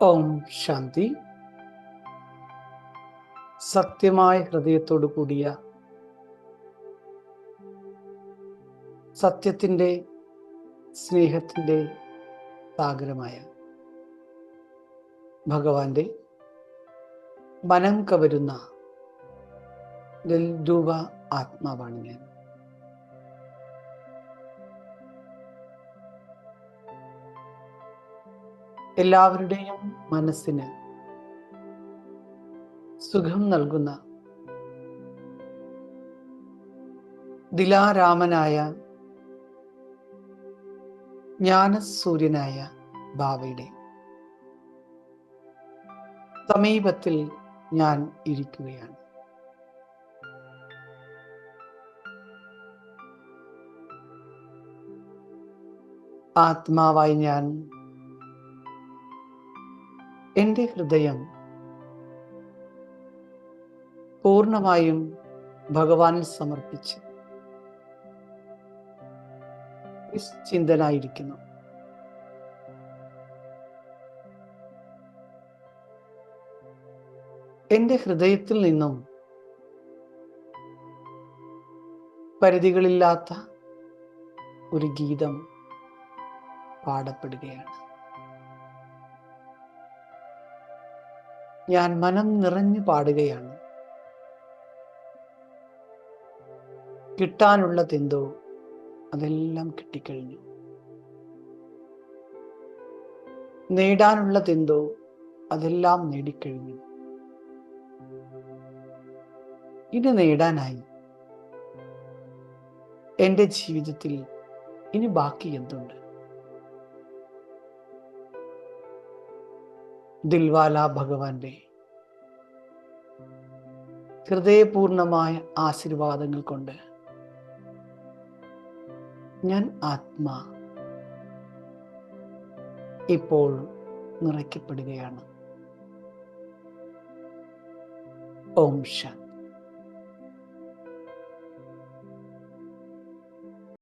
ഓം ശാന്തി. സത്യമായ ഹൃദയത്തോടു കൂടിയ സത്യത്തിന്റെ സ്നേഹത്തിന്റെ സാഗരമായ ഭഗവാന്റെ മനം കവരുന്ന ലൽദൂവ ആത്മാവാണ് ഞാൻ. എല്ലാവരുടെയും മനസ്സിന് സുഖം നൽകുന്ന ദിലാരാമനായ ജ്ഞാനസൂര്യനായ ബാബയുടെ സമീപത്തിൽ ഞാൻ ഇരിക്കുകയാണ്. ആത്മാവായി ഞാൻ എന്റെ ഹൃദയം പൂർണമായും ഭഗവാനിൽ സമർപ്പിച്ച് നിശ്ചിന്തനായിരിക്കുന്നു. എന്റെ ഹൃദയത്തിൽ നിന്നും പരിധികളില്ലാത്ത ഒരു ഗീതം പാടപ്പെടുകയാണ്. ഞാൻ മനം നിറഞ്ഞു പാടുകയാണ്. കിട്ടാനുള്ള കിട്ടാനുള്ളതെന്തോ അതെല്ലാം കിട്ടിക്കഴിഞ്ഞു. നേടാനുള്ളതെന്തോ അതെല്ലാം നേടിക്കഴിഞ്ഞു. ഇനി നേടാനായി എന്റെ ജീവിതത്തിൽ ഇനി ബാക്കി എന്തുണ്ട്? ദിൽവാല ഭഗവാന്റെ. ഹൃദയപൂർണമായ ആശീർവാദങ്ങൾ കൊണ്ട് ഞാൻ ആത്മാ ഇപ്പോൾ നിറയ്ക്കപ്പെടുകയാണ്. ഓം ശാന്തി.